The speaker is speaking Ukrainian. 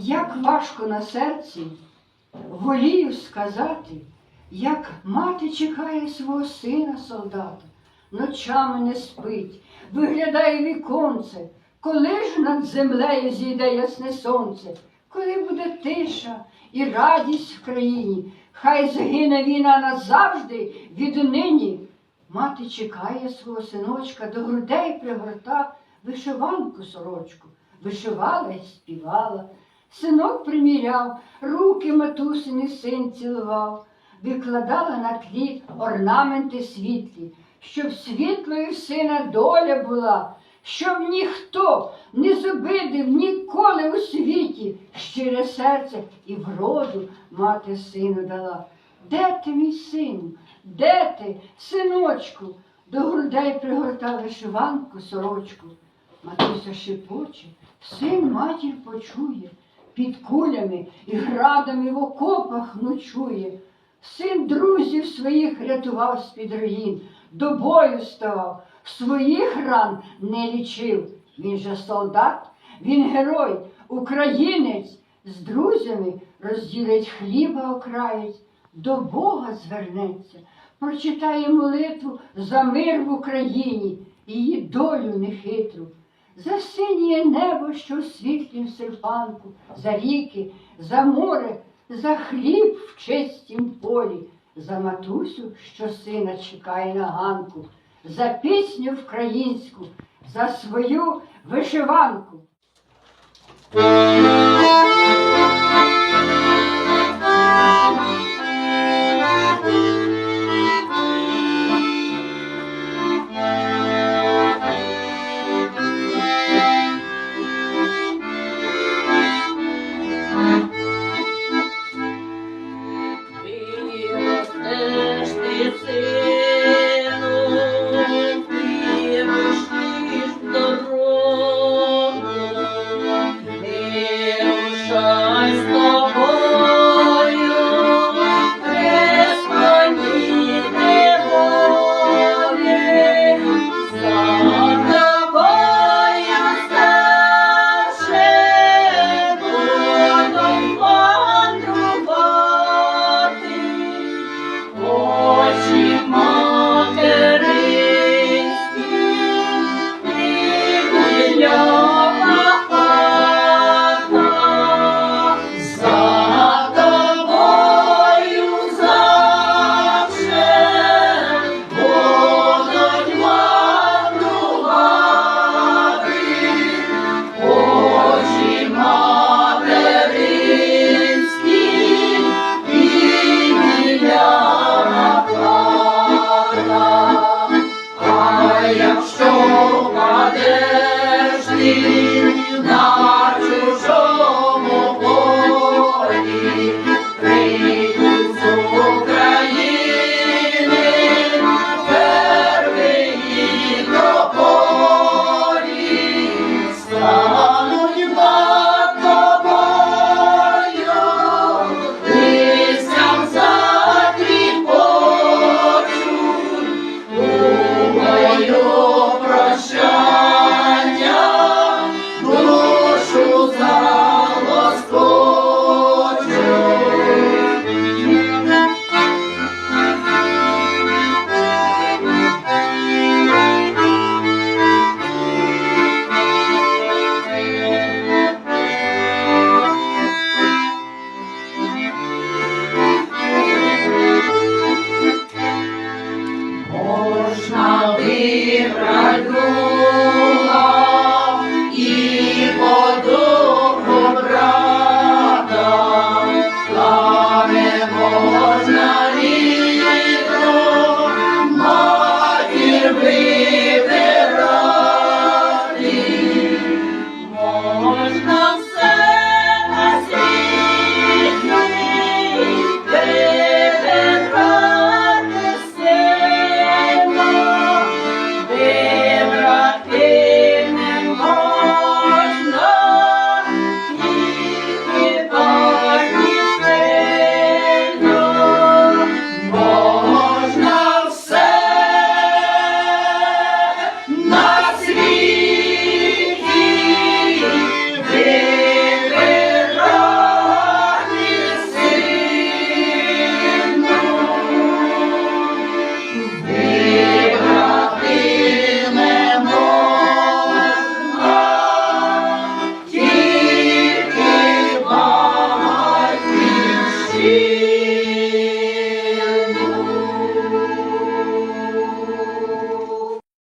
Як важко на серці волію сказати, як мати чекає свого сина солдата, ночами не спить, виглядає віконце, коли ж над землею зійде ясне сонце, коли буде тиша і радість в країні, хай згине війна назавжди віднині. Мати чекає свого синочка, до грудей пригорта вишиванку сорочку, вишивала й співала. Синок приміряв, руки матусини син цілував, викладала на тлі орнаменти світлі, щоб світлою сина доля була, щоб ніхто не зобидив ніколи у світі щире серце і вроду мати сину дала. Де ти, мій сину? Де ти, синочку? До грудей пригортав вишиванку сорочку. Матуся шепоче, син матір почує, під кулями і градами в окопах ночує. Син друзів своїх рятував з-під руїн, до бою ставав, своїх ран не лічив. Він же солдат, він герой, українець, з друзями розділить хліба окраєць, до Бога звернеться, прочитає молитву за мир в Україні, її долю нехитру. За синє небо, що світлім серпанку, за ріки, за море, за хліб в чистім полі, за матусю, що сина чекає на ганку, за пісню українську, за свою вишиванку.